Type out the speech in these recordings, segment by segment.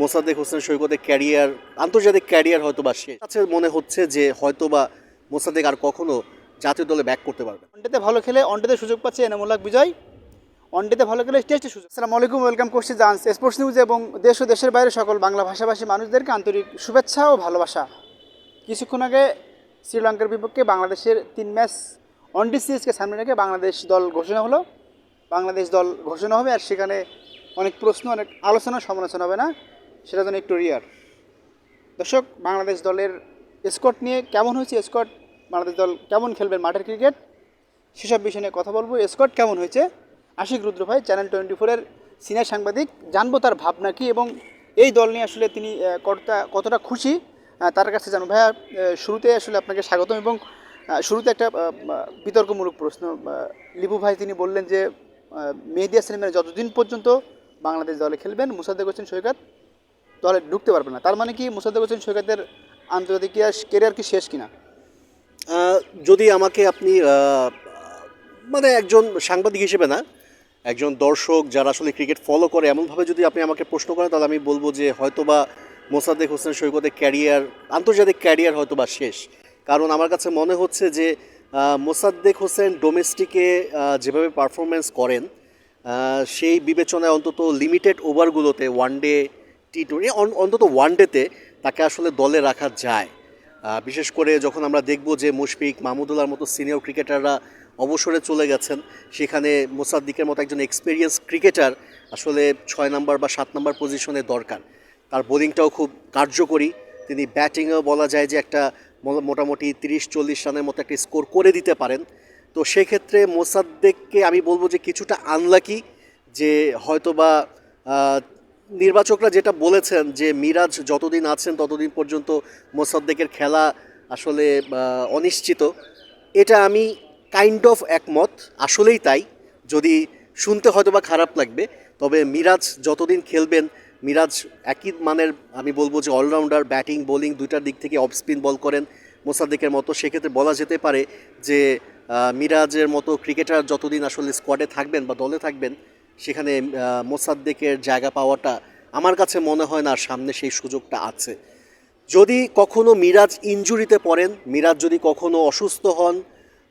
মোসাদ্দেক হোসেন সৈকতের ক্যারিয়ার আন্তর্জাতিক ক্যারিয়ার হয়তো বা শেষ। কাছে মনে হচ্ছে যে হয়তো বা মোসাদ্দেক আর কখনো জাতীয় দলে ব্যাক করতে পারবে না। ওয়ানডেতে ভালো খেলে ওয়ানডেতে সুযোগ পাচ্ছে এনামুল্লাহ বিজয়। ওয়ানডেতে ভালো খেলে টেস্টে সুযোগ। আসসালামু আলাইকুম ওয়েলকাম করছি জান্স স্পোর্টস নিউজ এবং দেশ ও দেশের বাইরে সকল বাংলা ভাষাভাষী মানুষদেরকে আন্তরিক শুভেচ্ছা ও ভালোবাসা। কিছুক্ষণ আগে শ্রীলঙ্কার বিপক্ষে বাংলাদেশের তিন ম্যাচ ওয়ানডে সিরিজকে সামনে রেখে বাংলাদেশ দল ঘোষণা হলো। বাংলাদেশ দল ঘোষণা হবে আর সেখানে অনেক প্রশ্ন অনেক আলোচনা সমালোচনা হবে না। সেটা যেন একটু রিয়ার দর্শক বাংলাদেশ দলের স্কট নিয়ে কেমন হয়েছে? স্কট বাংলাদেশ দল কেমন খেলবেন মাঠের ক্রিকেট সেসব বিষয় নিয়ে কথা বলব। স্কট কেমন হয়েছে? আশিক রুদ্র ভাই চ্যানেল টোয়েন্টি ফোরের সিনিয়র সাংবাদিক জানব তার ভাবনা কী এবং এই দল নিয়ে আসলে তিনি কতটা কতটা খুশি? তার কাছে জানব। ভাইয়া শুরুতে আসলে আপনাকে স্বাগতম এবং শুরুতে একটা বিতর্কমূলক প্রশ্ন লিপু ভাই তিনি বললেন যে আহ, মেহেদি হাসানের যতদিন পর্যন্ত বাংলাদেশ দলে খেলবেন মুসাদ্দেক হোসেন সৈকত দলে ঢুকতে পারবে না। তার মানে কি মুসাদ্দেক হোসেন সৈকতের আন্তর্জাতিক কেরিয়ার কি শেষ কিনা? যদি আমাকে আপনি মানে একজন সাংবাদিক হিসেবে না, একজন দর্শক যারা আসলে ক্রিকেট ফলো করে, এমনভাবে যদি আপনি আমাকে প্রশ্ন করেন, তাহলে আমি বলব যে হয়তোবা মোসাদ্দেক হোসেন সৈকতের ক্যারিয়ার আন্তর্জাতিক ক্যারিয়ার হয়তো বা শেষ। কারণ আমার কাছে মনে হচ্ছে যে মোসাদ্দেক হোসেন ডোমেস্টিকে যেভাবে পারফরমেন্স করেন সেই বিবেচনায় অন্তত লিমিটেড ওভারগুলোতে ওয়ান ডে টি টোয়েন্টি অন্তত ওয়ান ডেতে তাকে আসলে দলে রাখা যায়। বিশেষ করে যখন আমরা দেখব যে মুশফিক মাহমুদুল্লাহর মতো সিনিয়র ক্রিকেটাররা অবসরে চলে গেছেন, সেখানে মোসাদ্দিকের মতো একজন এক্সপিরিয়েন্স ক্রিকেটার আসলে ছয় নম্বর বা সাত নম্বর পজিশনে দরকার। তার বোলিংটাও খুব কার্যকরী। তিনি ব্যাটিংয়েও বলা যায় যে একটা মোটামুটি তিরিশ, চল্লিশ রানের মতো একটা স্কোর করে দিতে পারেন। তো সেক্ষেত্রে মোসাদ্দেককে আমি বলব যে কিছুটা আনলাকি যে হয়তোবা নির্বাচকরা যেটা বলেছেন যে মিরাজ যতদিন আছেন ততদিন পর্যন্ত মোসাদ্দেকের খেলা আসলে অনিশ্চিত। এটা আমি কাইন্ড অফ একমত, আসলেই তাই। যদি শুনতে হয়তো বা খারাপ লাগবে, তবে মিরাজ যতদিন খেলবেন, মিরাজ একই মানের, আমি বলব যে অলরাউন্ডার ব্যাটিং বোলিং দুইটার দিক থেকে অফ স্পিন বল করেন মোসাদ্দেকের মতো। সেক্ষেত্রে বলা যেতে পারে যে মিরাজের মতো ক্রিকেটার যতদিন আসলে স্কোয়াডে থাকবেন বা দলে থাকবেন সেখানে মোসাদ্দেকের জায়গা পাওয়াটা আমার কাছে মনে হয় না সামনে সেই সুযোগটা আছে। যদি কখনো মিরাজ ইনজুরিতে পড়েন, মিরাজ যদি কখনো অসুস্থ হন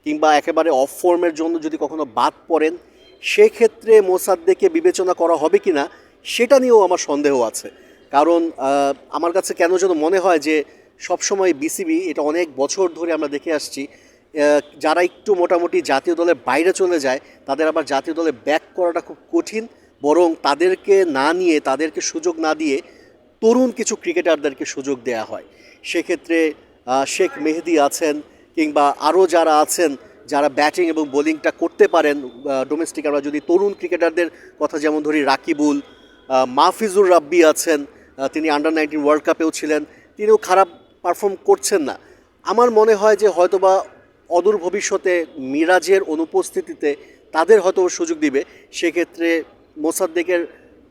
কিংবা একেবারে অফ ফর্মের জন্য যদি কখনো বাদ পড়েন, সেক্ষেত্রে মোসাদ্দেকে বিবেচনা করা হবে কি না, সেটা নিয়েও আমার সন্দেহ আছে। কারণ আমার কাছে কেন যেন মনে হয় যে সবসময় বিসিবি এটা অনেক বছর ধরে আমরা দেখে আসছি যারা একটু মোটামুটি জাতীয় দলের বাইরে চলে যায়, তাদের আবার জাতীয় দলে ব্যাক করাটা খুব কঠিন। বরং তাদেরকে না নিয়ে, তাদেরকে সুযোগ না দিয়ে তরুণ কিছু ক্রিকেটারদেরকে সুযোগ দেওয়া হয়। সেক্ষেত্রে শেখ মেহেদি আছেন কিংবা আরও যারা আছেন, যারা ব্যাটিং এবং বোলিংটা করতে পারেন ডোমেস্টিক আমরা যদি তরুণ ক্রিকেটারদের কথা যেমন ধরি, রাকিবুল মাহফিজুর রাব্বি আছেন তিনি আন্ডার নাইনটিন ওয়ার্ল্ড কাপেও ছিলেন, তিনিও খারাপ পারফর্ম করছেন না। আমার মনে হয় যে হয়তোবা অদূর ভবিষ্যতে মিরাজের অনুপস্থিতিতে তাদের হয়তো সুযোগ দিবে, সেক্ষেত্রে মোসাদ্দেকের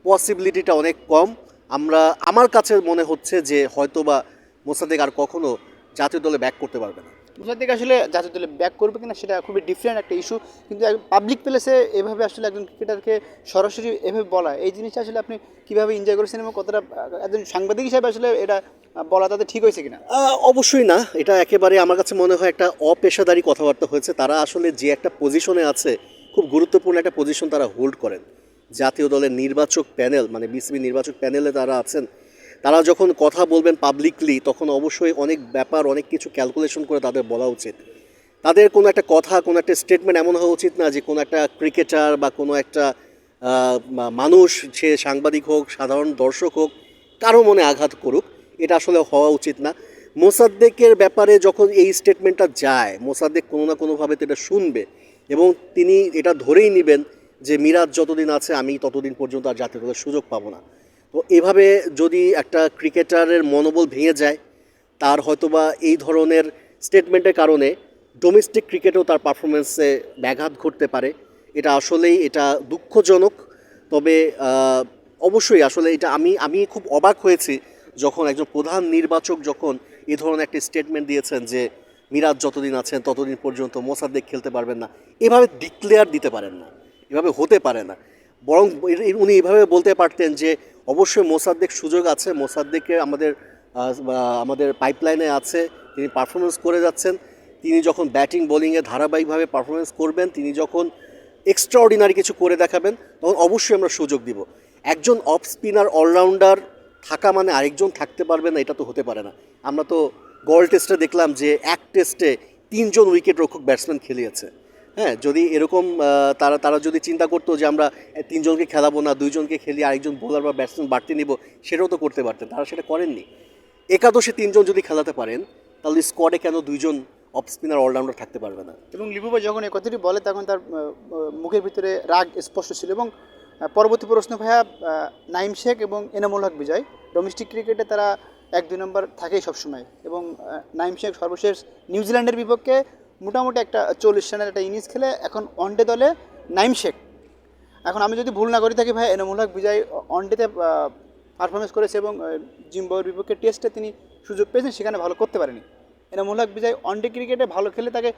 পসিবিলিটিটা অনেক কম। আমরা, আমার কাছে মনে হচ্ছে যে হয়তোবা মোসাদ্দেক আর কখনো জাতীয় দলে ব্যাক করতে পারবে না। মুসাদ্দিক আসলে জাতীয় দলে ব্যাক করবে কিনা সেটা খুবই ডিফারেন্ট একটা ইস্যু কিন্তু পাবলিক প্লেসে এভাবে আসলে একজন ক্রিকেটারকে সরাসরি এভাবে বলা, এই জিনিসটা আসলে আপনি কীভাবে এনজয় করেছেন এবং কতটা একজন সাংবাদিক হিসাবে আসলে এটা বলা তাদের ঠিক হয়েছে কিনা? অবশ্যই না। এটা একেবারে আমার কাছে মনে হয় একটা অপেশাদারি কথাবার্তা হয়েছে। তারা আসলে যে একটা পজিশনে আছে, খুব গুরুত্বপূর্ণ একটা পজিশন তারা হোল্ড করেন। জাতীয় দলের নির্বাচক প্যানেল মানে বিসিবি নির্বাচক প্যানেলে তারা আছেন, তারা যখন কথা বলবেন পাবলিকলি তখন অবশ্যই অনেক ব্যাপার, অনেক কিছু ক্যালকুলেশন করে তাদের বলা উচিত। তাদের কোনো একটা কথা, কোনো একটা স্টেটমেন্ট এমন হওয়া উচিত না যে কোনো একটা ক্রিকেটার বা কোনো একটা মানুষ, সে সাংবাদিক হোক, সাধারণ দর্শক হোক, কারও মনে আঘাত করুক। এটা আসলে হওয়া উচিত না। মোসাদ্দেকের ব্যাপারে যখন এই স্টেটমেন্টটা যায়, মোসাদ্দেক কোনো না কোনোভাবে তো এটা শুনবে এবং তিনি এটা ধরেই নেবেন যে মিরাজ যতদিন আছে, আমি ততদিন পর্যন্ত আর জাতীয় দলের সুযোগ পাবো না। তো এভাবে যদি একটা ক্রিকেটারের মনোবল ভেঙে যায়, তার হয়তোবা এই ধরনের স্টেটমেন্টের কারণে ডোমেস্টিক ক্রিকেটেও তার পারফরমেন্সে ব্যাঘাত ঘটতে পারে। এটা আসলেই এটা দুঃখজনক। তবে অবশ্যই আসলে এটা আমি আমি খুব অবাক হয়েছি যখন একজন প্রধান নির্বাচক যখন এ ধরনের একটা স্টেটমেন্ট দিয়েছেন যে মিরাজ যতদিন আছেন, ততদিন পর্যন্ত মোসাদ্দেক খেলতে পারবেন না, এভাবে ডিক্লেয়ার দিতে পারেন না, এভাবে হতে পারে না। বরং উনি এভাবে বলতে পারতেন যে অবশ্যই মোসাদ্দেক সুযোগ আছে, মোসাদ্দেকের আমাদের আমাদের পাইপলাইনে আছে, তিনি পারফরমেন্স করে যাচ্ছেন। তিনি যখন ব্যাটিং বোলিংয়ে ধারাবাহিকভাবে পারফরমেন্স করবেন, তিনি যখন এক্সট্রাঅর্ডিনারি কিছু করে দেখাবেন, তখন অবশ্যই আমরা সুযোগ দিব। একজন অফ স্পিনার অলরাউন্ডার থাকা মানে আরেকজন থাকতে পারবে না, এটা তো হতে পারে না। আমরা তো গল টেস্টে দেখলাম যে এক টেস্টে তিনজন উইকেট রক্ষক ব্যাটসম্যান খেলিয়েছে। হ্যাঁ যদি এরকম তারা তারা যদি চিন্তা করতো যে আমরা তিনজনকে খেলাবো না, দুইজনকে খেলি, আরেকজন বোলার বা ব্যাটসম্যান বাড়তে নিব, সেটাও তো করতে পারতেন, তারা সেটা করেননি। একাদশে তিনজন যদি খেলাতে পারেন, তাহলে স্কোয়াডে কেন দুইজন অফ স্পিনার অলরাউন্ডার থাকতে পারবে না? এবং লিপু ভাই যখন এই কথাটি বলে, তখন তার মুখের ভিতরে রাগ স্পষ্ট ছিল এবং পরবর্তী প্রশ্ন, ভাইয়া নাইম শেখ এবং এনামুল হক বিজয় ডোমেস্টিক ক্রিকেটে তারা এক, দুই নম্বর থাকেই সবসময় এবং নাইম শেখ সর্বশেষ নিউজিল্যান্ডের বিপক্ষে মোটামুটি একটা চল্লিশ রানের একটা ইনিংস খেলে, এখন ওয়ানডে দলে নাইম শেখ। এখন আমি যদি ভুল না করি থাকি ভাই এনামুল হক বিজয় ওয়ানডেতে পারফরমেন্স করেছে এবং জিম্বাবুয়ের বিপক্ষে টেস্টে তিনি সুযোগ পেয়েছেন, সেখানে ভালো করতে পারেনি। এনামুল হক বিজয় ওয়ানডে ক্রিকেটে ভালো খেলে তাকে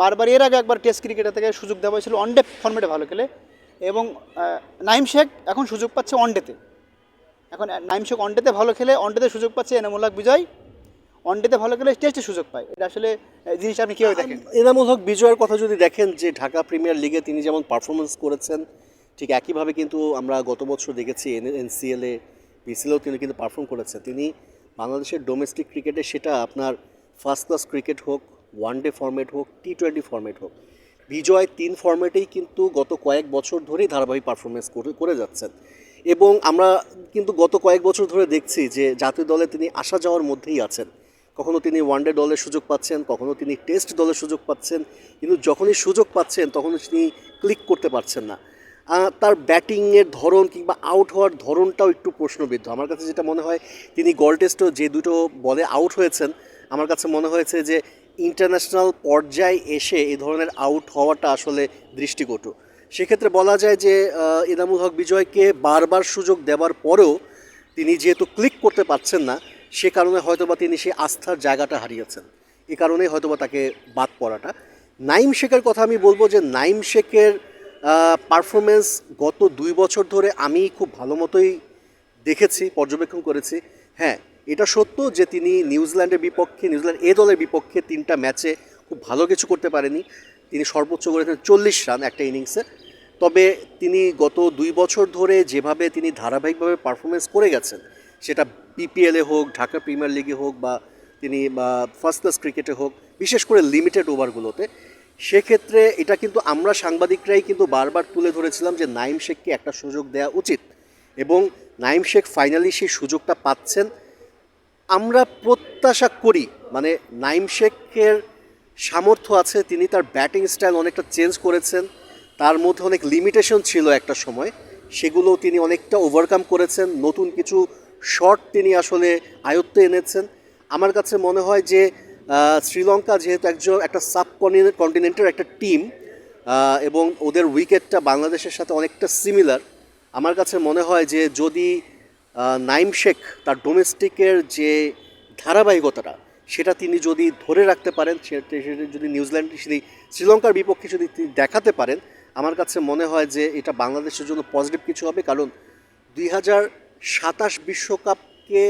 বারবার, এর আগে একবার টেস্ট ক্রিকেটে থেকে সুযোগ দেওয়া হয়েছিল ওয়ানডে ফর্মেটে ভালো খেলে। এবং নাইম শেখ এখন সুযোগ পাচ্ছে ওয়ানডেতে। এখন নাইম শেখ ওয়ানডেতে ভালো খেলে, ওয়ানডেতে সুযোগ পাচ্ছে এনামুল বিজয়। ওয়ানডেতে ভালো খেলে টেস্টে সুযোগ পায়। এটা আসলে জিনিসটা আপনি কীভাবে দেখেন? এনামুল হক বিজয়ের কথা যদি দেখেন যে ঢাকা প্রিমিয়ার লিগে তিনি যেমন পারফরমেন্স করেছেন, ঠিক একইভাবে কিন্তু আমরা গত বছর দেখেছি এনসিএলে বিসিএলেও তিনি কিন্তু পারফর্ম করেছেন। তিনি বাংলাদেশের ডোমেস্টিক ক্রিকেটে সেটা আপনার ফার্স্ট ক্লাস ক্রিকেট হোক ওয়ান ডে ফর্মেট হোক, টি টোয়েন্টি ফর্মেট হোক বিজয় তিন ফর্মেটেই কিন্তু গত কয়েক বছর ধরেই ধারাবাহিক পারফরমেন্স করে করে যাচ্ছেন। এবং আমরা কিন্তু গত কয়েক বছর ধরে দেখছি যে জাতীয় দলে তিনি আসা যাওয়ার মধ্যেই আছেন। কখনো তিনি ওয়ানডে দলের সুযোগ পাচ্ছেন, কখনো তিনি টেস্ট দলের সুযোগ পাচ্ছেন, কিন্তু যখনই সুযোগ পাচ্ছেন তখন তিনি ক্লিক করতে পারছেন না। তার ব্যাটিংয়ের ধরন কিংবা আউট হওয়ার ধরনটাও একটু প্রশ্নবিদ্ধ। আমার কাছে যেটা মনে হয়, তিনি গল টেস্টও যে দুটো বলে আউট হয়েছেন, আমার কাছে মনে হয়েছে যে ইন্টারন্যাশনাল পর্যায়ে এসে এই ধরনের আউট হওয়াটা আসলে দৃষ্টিকটু। সেক্ষেত্রে বলা যায় যে আহ, এনামুল হক বিজয়কে বারবার সুযোগ দেওয়ার পরেও তিনি যেহেতু ক্লিক করতে পারছেন না সে কারণে হয়তোবা তিনি সেই আস্থার জায়গাটা হারিয়েছেন। এ কারণেই হয়তোবা তাকে বাদ পড়াটা। নাইম শেখের কথা আমি বলব যে নাইম শেখের পারফরমেন্স গত দুই বছর ধরে আমি খুব ভালো মতোই দেখেছি পর্যবেক্ষণ করেছি। হ্যাঁ এটা সত্য যে তিনি নিউজিল্যান্ডের বিপক্ষে, নিউজিল্যান্ড এ দলের বিপক্ষে তিনটা ম্যাচে খুব ভালো কিছু করতে পারেনি। তিনি সর্বোচ্চ করেছেন চল্লিশ রান একটা ইনিংসে। তবে তিনি গত দুই বছর ধরে যেভাবে তিনি ধারাবাহিকভাবে পারফরমেন্স করে গেছেন, সেটা বিপিএলে হোক, ঢাকা প্রিমিয়ার লিগে হোক বা তিনি ফার্স্ট ক্লাস ক্রিকেটে হোক, বিশেষ করে লিমিটেড ওভারগুলোতে, সেক্ষেত্রে এটা কিন্তু আমরা সাংবাদিকরাই কিন্তু বারবার তুলে ধরেছিলাম যে নাইম শেখকে একটা সুযোগ দেওয়া উচিত। এবং নাইম শেখ ফাইনালি সেই সুযোগটা পাচ্ছেন। আমরা প্রত্যাশা করি মানে নাইম শেখের সামর্থ্য আছে, তিনি তার ব্যাটিং স্টাইল অনেকটা চেঞ্জ করেছেন, তার মধ্যে অনেক লিমিটেশন ছিল একটা সময় সেগুলো তিনি অনেকটা ওভারকাম করেছেন, নতুন কিছু শট তিনি আসলে আয়ত্তে এনেছেন। আমার কাছে মনে হয় যে শ্রীলঙ্কা যেহেতু একজন, একটা সাব কন্টিনেন্টের একটা টিম এবং ওদের উইকেটটা বাংলাদেশের সাথে অনেকটা সিমিলার আমার কাছে মনে হয় যে যদি নাইম শেখ তার ডোমেস্টিকের যে ধারাবাহিকতাটা, সেটা তিনি যদি ধরে রাখতে পারেন, সেটা যদি নিউজিল্যান্ড সেই শ্রীলঙ্কার বিপক্ষে যদি তিনি দেখাতে পারেন, আমার কাছে মনে হয় যে এটা বাংলাদেশের জন্য পজিটিভ কিছু হবে। কারণ দুই হাজার সাতাশ বিশ্বকাপকে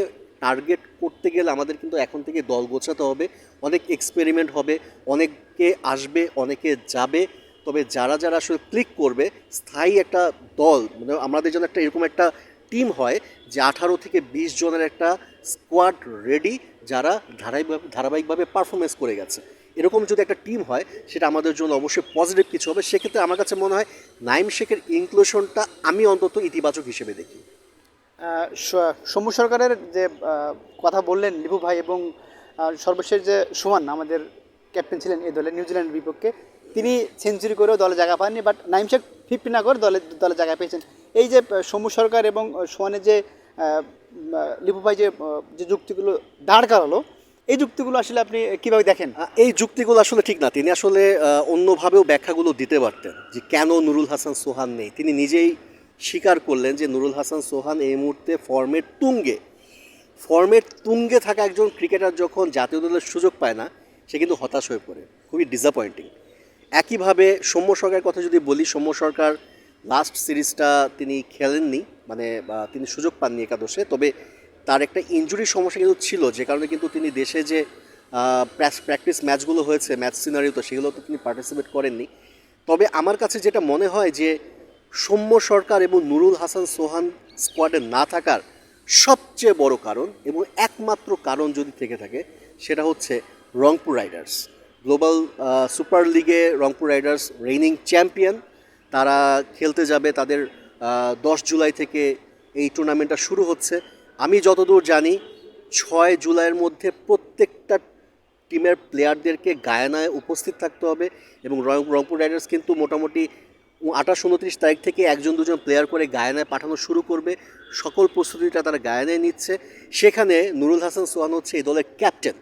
টার্গেট করতে গেলে আমাদের কিন্তু এখন থেকে দল গোছাতে হবে, অনেক এক্সপেরিমেন্ট হবে অনেকে আসবে, অনেকে যাবে। তবে যারা যারা আসলে ক্লিক করবে, স্থায়ী একটা দল মানে আমাদের জন্য একটা এরকম একটা টিম হয় যে আঠারো থেকে বিশ জনের একটা স্কোয়াড রেডি যারা ধারাবাহিকভাবে ধারাবাহিকভাবে পারফরমেন্স করে গেছে। এরকম যদি একটা টিম হয়, সেটা আমাদের জন্য অবশ্যই পজিটিভ কিছু হবে। সেক্ষেত্রে আমার কাছে মনে হয় নাইম শেখের ইনক্লুশনটা আমি অন্তত ইতিবাচক হিসেবে দেখি। সৌম্য সরকারের যে কথা বললেন লিপু ভাই এবং সর্বশেষ যে সুমান, আমাদের ক্যাপ্টেন ছিলেন এই দলে নিউজিল্যান্ডের বিপক্ষে সেঞ্চুরি করেও দলে জায়গা পাননি বাট নাইম শেখ ফিফটি না করে দলে দলে জায়গা পেয়েছেন। এই যে সমু সরকার এবং আহ, সুমানের যে লিপু ভাই যে যে যুক্তিগুলো দাঁড় করালো এই যুক্তিগুলো আসলে আপনি কীভাবে দেখেন? এই যুক্তিগুলো আসলে ঠিক না। তিনি আসলে অন্যভাবেও ব্যাখ্যাগুলো দিতে পারতেন যে কেন নুরুল হাসান সোহান নেই। তিনি নিজেই স্বীকার করলেন যে নুরুল হাসান সোহান এই মুহূর্তে ফর্মের তুঙ্গে। ফর্মের তুঙ্গে থাকা একজন ক্রিকেটার যখন জাতীয় দলের সুযোগ পায় না সে কিন্তু হতাশ হয়ে পড়ে। খুবই ডিসঅ্যাপয়েন্টিং একইভাবে সৌম্য সরকারের কথা যদি বলি, সৌম্য সরকার লাস্ট সিরিজটা তিনি খেলেননি মানে তিনি সুযোগ পাননি একাদশে, তবে তার একটা ইনজুরির সমস্যা কিন্তু ছিল, যে কারণে কিন্তু তিনি দেশে যে প্র্যাকটিস ম্যাচগুলো হয়েছে ম্যাচ সিনারিওতে সেগুলো তো তিনি পার্টিসিপেট করেননি। তবে আমার কাছে যেটা মনে হয় যে, সৌম্য সরকার এবং নুরুল হাসান সোহান স্কোয়াডে না থাকার সবচেয়ে বড় কারণ এবং একমাত্র কারণ যদি থেকে থাকে, সেটা হচ্ছে রংপুর রাইডার্স গ্লোবাল সুপার লিগে রংপুর রাইডার্স রেইনিং চ্যাম্পিয়ন। তারা খেলতে যাবে তাদের দশ জুলাই থেকে এই টুর্নামেন্টটা শুরু হচ্ছে। আমি যতদূর জানি, ছয় জুলাইয়ের মধ্যে প্রত্যেকটা টিমের প্লেয়ারদেরকে গায়ানায় উপস্থিত থাকতে হবে এবং রংপুর রাইডার্স কিন্তু মোটামুটি আঠাশ উনত্রিশ তারিখ থেকে একজন দুজন প্লেয়ার করে গায়ানায় পাঠানো শুরু করবে। সকল প্রস্তুতিটা তারা গায়ানায় নিচ্ছে। সেখানে নুরুল হাসান সোহান হচ্ছে এই দলের ক্যাপ্টেন।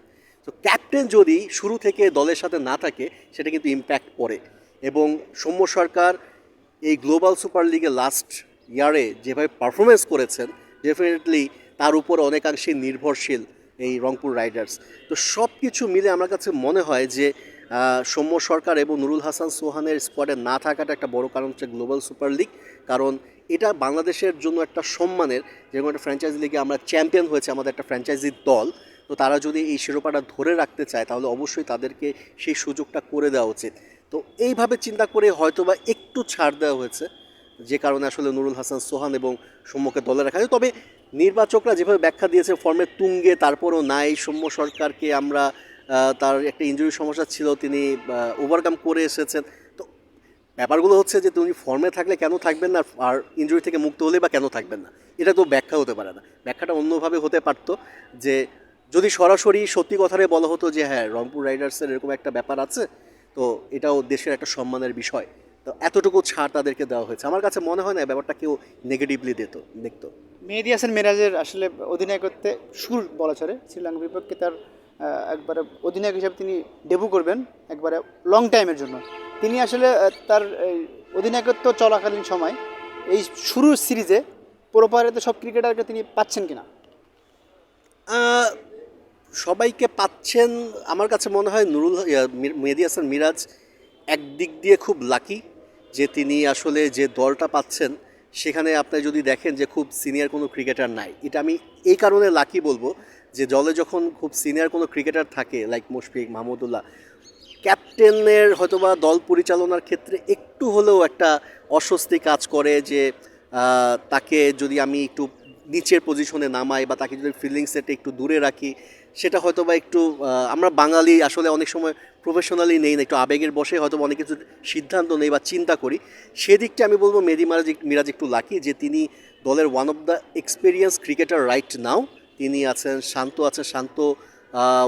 তো ক্যাপ্টেন যদি শুরু থেকে দলের সাথে না থাকে, সেটা কিন্তু ইম্প্যাক্ট পড়ে। এবং সৌম্য সরকার এই গ্লোবাল সুপার লিগে লাস্ট ইয়ারে যেভাবে পারফরমেন্স করেছেন ডেফিনেটলি তার উপর অনেকাংশে নির্ভরশীল এই রংপুর রাইডার্স তো সব কিছু মিলে আমার কাছে মনে হয় যে সৌম্য সরকার এবং নুরুল হাসান সোহানের স্কোয়াডে না থাকাটা একটা বড় কারণ হচ্ছে গ্লোবাল সুপার লিগ কারণ এটা বাংলাদেশের জন্য একটা সম্মানের, যেরকম একটা ফ্র্যাঞ্চাইজি লিগে আমরা চ্যাম্পিয়ন হয়েছে, আমাদের একটা ফ্র্যাঞ্চাইজির দল। তো তারা যদি এই শিরোপাটা ধরে রাখতে চায়, তাহলে অবশ্যই তাদেরকে সেই সুযোগটা করে দেওয়া উচিত। তো এইভাবে চিন্তা করে হয়তোবা একটু ছাড় দেওয়া হয়েছে, যে কারণে আসলে নুরুল হাসান, সোহান এবং সৌম্যকে দলে রাখা হয় তবে নির্বাচকরা যেভাবে ব্যাখ্যা দিয়েছে, ফর্মে তুঙ্গে, তারপরও নাই, সৌম্য সরকারকে আমরা তার একটা ইঞ্জুরি সমস্যা ছিল, তিনি ওভারকাম করে এসেছেন। তো ব্যাপারগুলো হচ্ছে যে তুমি ফর্মে থাকলে কেন থাকবেন না, আর ইঞ্জুরি থেকে মুক্ত হলে বা কেন থাকবেন না? এটা তো ব্যাখ্যা হতে পারে না। ব্যাখ্যাটা অন্যভাবে হতে পারতো যে যদি সরাসরি সত্যি কথাটাই বলা হতো যে হ্যাঁ রংপুর রাইডার্সের এরকম একটা ব্যাপার আছে তো এটাও দেশের একটা সম্মানের বিষয়। তো এতটুকু ছাড় তাদেরকে দেওয়া হয়েছে। আমার কাছে মনে হয় না ব্যাপারটা কেউ নেগেটিভলি দিত দেখতো। মেহেদি হাসান মিরাজের আসলে অধিনায়কত্বে সুর বলা চলে শ্রীলঙ্কার বিপক্ষে তার একবারে অধিনায়ক হিসাবে তিনি ডেবু করবেন একবারে লং টাইমের জন্য। তিনি আসলে তার অধিনায়কত্ব চলাকালীন সময় এই শুরুর সিরিজে প্রোপারেতে সব ক্রিকেটারকে তিনি পাচ্ছেন কিনা? সবাইকে পাচ্ছেন, আমার কাছে মনে হয় নুরুল মেহেদি হাসান মিরাজ একদিক দিয়ে খুব লাকি যে তিনি আসলে যে দলটা পাচ্ছেন, সেখানে আপনি যদি দেখেন যে খুব সিনিয়র কোনো ক্রিকেটার নাই। এটা আমি এই কারণে লাকি বলব যে দলে যখন খুব সিনিয়র কোনো ক্রিকেটার থাকে লাইক মুশফিক মাহমুদুল্লাহ ক্যাপ্টেনের হয়তোবা দল পরিচালনার ক্ষেত্রে একটু হলেও একটা অস্বস্তি কাজ করে যে তাকে যদি আমি একটু নিচের পজিশনে নামাই বা তাকে যদি ফিল্ডিং সেটে একটু দূরে রাখি সেটা হয়তো বা একটু আমরা বাঙালি আসলে অনেক সময় প্রফেশনালি নেই না, একটু আবেগের বসে হয়তো অনেক কিছু সিদ্ধান্ত নেই বা চিন্তা করি। সেদিকটা আমি বলব মেদি মিরাজ মিরাজ একটু লাকি যে তিনি দলের one of the experience cricketer right now তিনি আছেন, শান্ত আছেন, শান্ত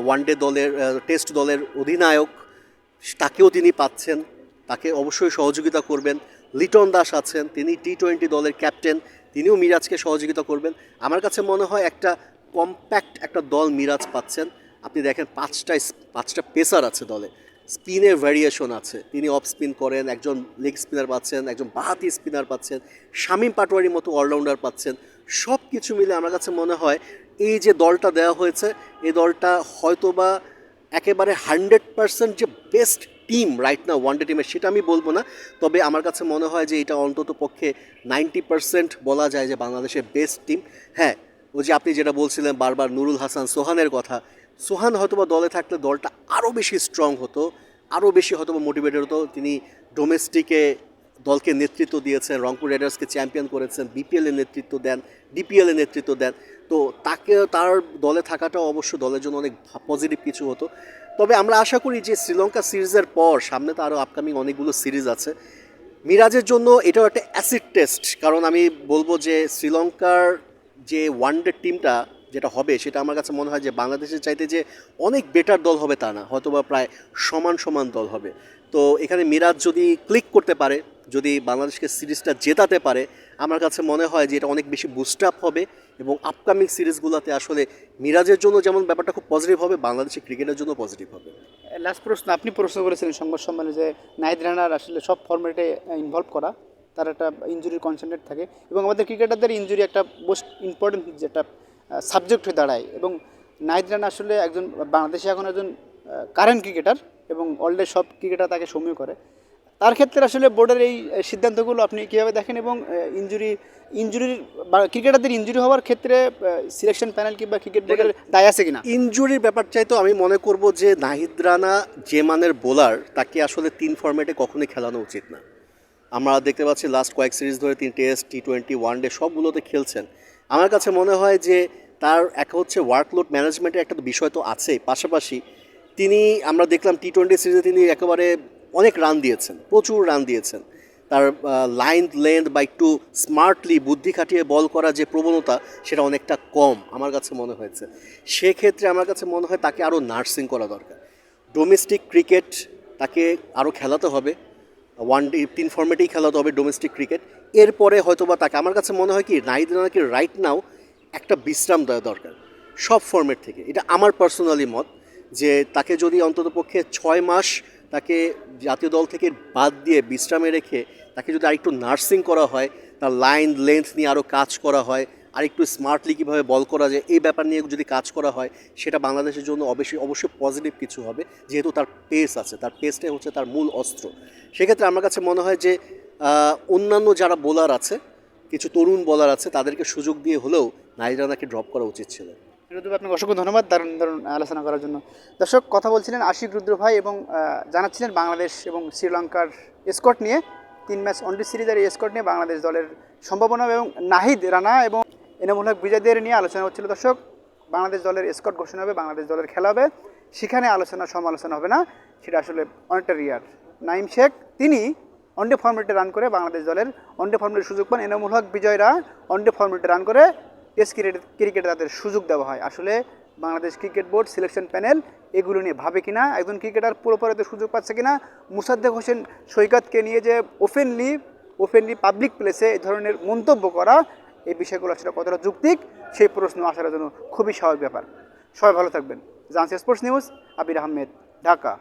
ওয়ানডে দলের টেস্ট দলের অধিনায়ক। তাকেও তিনি পাচ্ছেন, তাকে অবশ্যই সহযোগিতা করবেন। লিটন দাস আছেন, তিনি টি টোয়েন্টি দলের ক্যাপ্টেন তিনিও মিরাজকে সহযোগিতা করবেন। আমার কাছে মনে হয় একটা কম্প্যাক্ট একটা দল মিরাজ পাচ্ছেন। আপনি দেখেন পাঁচটা পাঁচটা পেসার আছে দলে। স্পিনের ভ্যারিয়েশন আছে। তিনি অফ স্পিন করেন, একজন লেগ স্পিনার পাচ্ছেন, একজন বাহাতি স্পিনার পাচ্ছেন, শামীম পাটোয়ারির মতো অলরাউন্ডার পাচ্ছেন। সব কিছু মিলে আমার কাছে মনে হয় এই যে দলটা দেওয়া হয়েছে, এই দলটা হয়তোবা একেবারে হান্ড্রেড পার্সেন্ট যে বেস্ট টিম রাইট না ওয়ানডে টিমের সেটা আমি বলব না। তবে আমার কাছে মনে হয় যে এটা অন্তত পক্ষে নাইনটি পার্সেন্ট বলা যায় যে বাংলাদেশের বেস্ট টিম হ্যাঁ ওই যে আপনি যেটা বলছিলেন বারবার নুরুল হাসান সোহানের কথা, সোহান হয়তোবা দলে থাকলে দলটা আরও বেশি স্ট্রং হতো আরও বেশি হয়তোবা মোটিভেটেড হতো। তিনি ডোমেস্টিকে দলকে নেতৃত্ব দিয়েছেন, রংপুর রাইডার্সকে চ্যাম্পিয়ন করেছেন বিপিএলে নেতৃত্ব দেন ডিপিএলের নেতৃত্ব দেন। তো তাকে, তার দলে থাকাটাও অবশ্য দলের জন্য অনেক পজিটিভ কিছু হতো। তবে আমরা আশা করি যে শ্রীলঙ্কা সিরিজের পর, সামনে তো আরও আপকামিং অনেকগুলো সিরিজ আছে, মিরাজের জন্য এটাও একটা অ্যাসিড টেস্ট কারণ আমি বলব যে শ্রীলঙ্কার যে ওয়ানডে টিমটা যেটা হবে, সেটা আমার কাছে মনে হয় যে বাংলাদেশের চাইতে যে অনেক বেটার দল হবে তা না, হয়তোবা প্রায় সমান সমান দল হবে। তো এখানে মিরাজ যদি ক্লিক করতে পারে, যদি বাংলাদেশকে সিরিজটা জেতাতে পারে, আমার কাছে মনে হয় যে এটা অনেক বেশি বুস্ট আপ হবে এবং আপকামিং সিরিজগুলোতে আসলে মিরাজের জন্য যেমন ব্যাপারটা খুব পজিটিভ হবে, বাংলাদেশের ক্রিকেটের জন্য পজিটিভ হবে। লাস্ট প্রশ্ন, আপনি প্রশ্ন করেছিলেন সংবাদ সম্মেলনে যে নাইদ রানার আসলে সব ফর্মেটে ইনভলভ করা। তার একটা ইঞ্জুরির কনসেন্ট্রেট থাকে এবং আমাদের ক্রিকেটারদের ইঞ্জুরি একটা মোস্ট ইম্পর্টেন্ট যেটা সাবজেক্ট হয়ে দাঁড়ায় এবং নাহিদ রানা আসলে একজন বাংলাদেশে এখন একজন কারেন্ট ক্রিকেটার এবং অলরেডি সব ক্রিকেটার তাকে সমীহ করে। তার ক্ষেত্রে আসলে বোর্ডের এই সিদ্ধান্তগুলো আপনি কীভাবে দেখেন এবং ইঞ্জুরি ইঞ্জুরির বা ক্রিকেটারদের ইঞ্জুরি হওয়ার ক্ষেত্রে সিলেকশন প্যানেল কিংবা ক্রিকেট বোর্ডের দায় আছে কিনা? ইনজুরির ব্যাপারটাই তো আমি মনে করব যে নাহিদ রানা যে মানের বোলার তাকে আসলে তিন ফরম্যাটে কখনোই খেলানো উচিত না। আমরা দেখতে পাচ্ছি লাস্ট কয়েক সিরিজ ধরে তিনি test T twenty one day সবগুলোতে খেলছেন। আমার কাছে মনে হয় যে তার এক হচ্ছে ওয়ার্কলোড ম্যানেজমেন্টের একটা বিষয় তো আছেই। পাশাপাশি তিনি, আমরা দেখলাম টি টোয়েন্টি সিরিজে তিনি একেবারে অনেক রান দিয়েছেন, প্রচুর রান দিয়েছেন। তার লাইন লেন্থ বা একটু স্মার্টলি বুদ্ধি খাটিয়ে বল করা যে প্রবণতা, সেটা অনেকটা কম আমার কাছে মনে হয়েছে। সেক্ষেত্রে আমার কাছে মনে হয় তাকে আরও নার্সিং করা দরকার। ডোমেস্টিক ক্রিকেট তাকে আরও খেলাতে হবে। ওয়ান ডে তিন ফর্মেটেই খেলাতে হবে ডোমেস্টিক ক্রিকেট এরপরে হয়তো বা তাকে, আমার কাছে মনে হয় কি, নাহিদ রানাকে রাইট নাও একটা বিশ্রাম দেওয়া দরকার, সব ফর্মেট থেকে। এটা আমার পার্সোনালি মত যে তাকে যদি অন্ততপক্ষে ছয় মাস তাকে জাতীয় দল থেকে বাদ দিয়ে বিশ্রামে রেখে তাকে যদি আরেকটু নার্সিং করা হয়, তার লাইন লেন্থ নিয়ে আরও কাজ করা হয় আর একটু স্মার্টলি কীভাবে বল করা যায়, এই ব্যাপার নিয়ে যদি কাজ করা হয়, সেটা বাংলাদেশের জন্য অবশ্যই অবশ্যই পজিটিভ কিছু হবে, যেহেতু তার পেস আছে, তার পেসটাই হচ্ছে তার মূল অস্ত্র। সেক্ষেত্রে আমার কাছে মনে হয় যে অন্যান্য যারা বোলার আছে, কিছু তরুণ বোলার আছে, তাদেরকে সুযোগ দিয়ে হলেও নাইজ রানাকে ড্রপ করা উচিত ছিল। রুদ্র আপনাকে অসংখ্য ধন্যবাদ, দারুণ দারুণ আলোচনা করার জন্য। দর্শক, কথা বলছিলেন আশিক রুদ্র ভাই এবং জানাচ্ছিলেন বাংলাদেশ এবং শ্রীলঙ্কার স্কট নিয়ে। তিন ম্যাচ ওয়ানডে সিরিজের এই স্কট নিয়ে বাংলাদেশ দলের সম্ভাবনা এবং নাহিদ রানা এবং এনামুল হক, বিজয়দের নিয়ে আলোচনা হচ্ছিল দর্শক। বাংলাদেশ দলের স্কট ঘোষণা হবে, বাংলাদেশ দলের খেলা হবে। সেখানে আলোচনা, সমালোচনা হবে না, সেটা আসলে অনেকটা রিয়ার নাইম শেখ, তিনি ওয়ানডে ফর্মেটে রান করে বাংলাদেশ দলের ওয়ানডে ফর্মেটের সুযোগ পান। এনামুল হক, বিজয়রা ওয়ানডে ফর্মেটে রান করে টেস্ট ক্রিকেট ক্রিকেটে তাদের সুযোগ দেওয়া হয়। আসলে Bangladesh cricket board selection panel এগুলো নিয়ে ভাবে কিনা, একজন ক্রিকেটার পুরোপুরিতে সুযোগ পাচ্ছে কিনা, মুসাদ্দেক হোসেন সৈকতকে নিয়ে যে ওপেনলি ওপেনলি পাবলিক প্লেসে এই ধরনের মন্তব্য করা এই বিষয়গুলো আসলে কতটা যুক্তিক, সেই প্রশ্ন আসার জন্য খুবই স্বাভাবিক ব্যাপার। সবাই ভালো থাকবেন। জানসি স্পোর্টস নিউজ, আবির আহমেদ, ঢাকা।